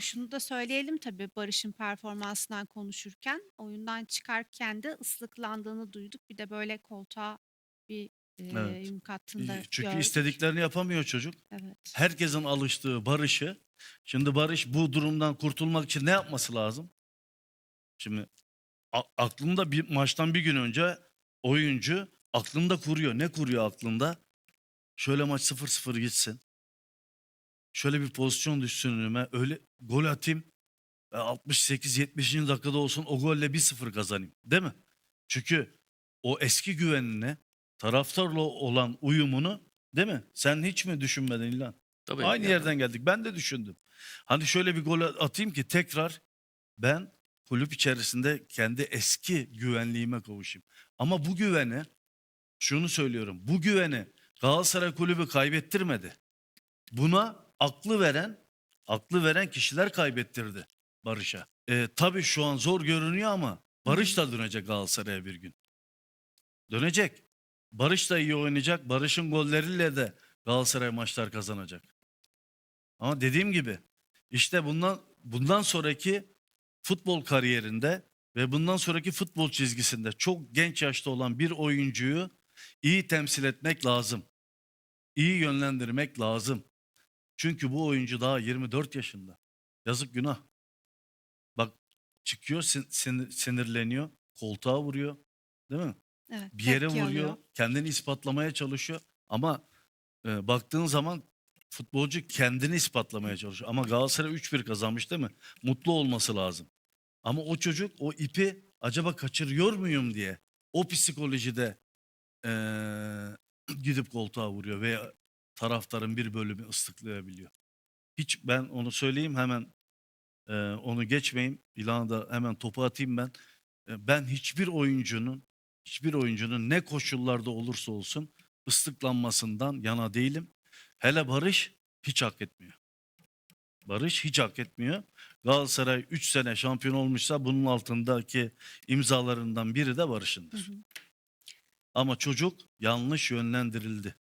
Şunu da söyleyelim tabii Barış'ın performansından konuşurken, oyundan çıkarken de ıslıklandığını duyduk. Bir de böyle koltuğa bir, eee, Evet. yumruk attığını da Çünkü gördük. istediklerini yapamıyor çocuk. Evet. Herkesin alıştığı Barış'ı şimdi Barış bu durumdan kurtulmak için ne yapması lazım? Şimdi a- aklında bir maçtan bir gün önce oyuncu aklında kuruyor. Ne kuruyor aklında? Şöyle maç 0-0 gitsin. Şöyle bir pozisyon düşsün önüme. Öyle gol atayım. 68-70. dakikada olsun o golle 1-0 kazanayım. Değil mi? Çünkü o eski güvenini, taraftarla olan uyumunu değil mi? Sen hiç mi düşünmedin İlhan? Tabii. Aynı yani. yerden geldik. Ben de düşündüm. Hani şöyle bir gol atayım ki tekrar ben kulüp içerisinde kendi eski güvenliğime kavuşayım. Ama bu güveni şunu söylüyorum. Bu güveni Galatasaray kulübü kaybettirmedi. Buna aklı veren, aklı veren kişiler kaybettirdi Barış'a. E, tabii şu an zor görünüyor ama Barış da dönecek Galatasaray'a bir gün. Dönecek. Barış da iyi oynayacak. Barış'ın golleriyle de Galatasaray maçlar kazanacak. Ama dediğim gibi işte bundan bundan sonraki futbol kariyerinde ve bundan sonraki futbol çizgisinde çok genç yaşta olan bir oyuncuyu iyi temsil etmek lazım. İyi yönlendirmek lazım. Çünkü bu oyuncu daha 24 yaşında. Yazık günah. Bak çıkıyor sin- sinir- sinirleniyor, koltuğa vuruyor. Değil mi? Evet. bir yere tepki vuruyor, alıyor. kendini ispatlamaya çalışıyor. Ama e, baktığın zaman futbolcu kendini ispatlamaya çalışıyor. Ama Galatasaray 3-1 kazanmış değil mi? Mutlu olması lazım. Ama o çocuk o ipi acaba kaçırıyor muyum diye o psikolojide e, gidip koltuğa vuruyor veya taraftarın bir bölümü ıslıklayabiliyor. Hiç ben onu söyleyeyim hemen e, onu geçmeyeyim. İlana da hemen topu atayım ben. E, ben hiçbir oyuncunun hiçbir oyuncunun ne koşullarda olursa olsun ıslıklanmasından yana değilim. Hele Barış hiç hak etmiyor. Barış hiç hak etmiyor. Galatasaray 3 sene şampiyon olmuşsa bunun altındaki imzalarından biri de Hı Barış'ındır. hı. Ama çocuk yanlış yönlendirildi.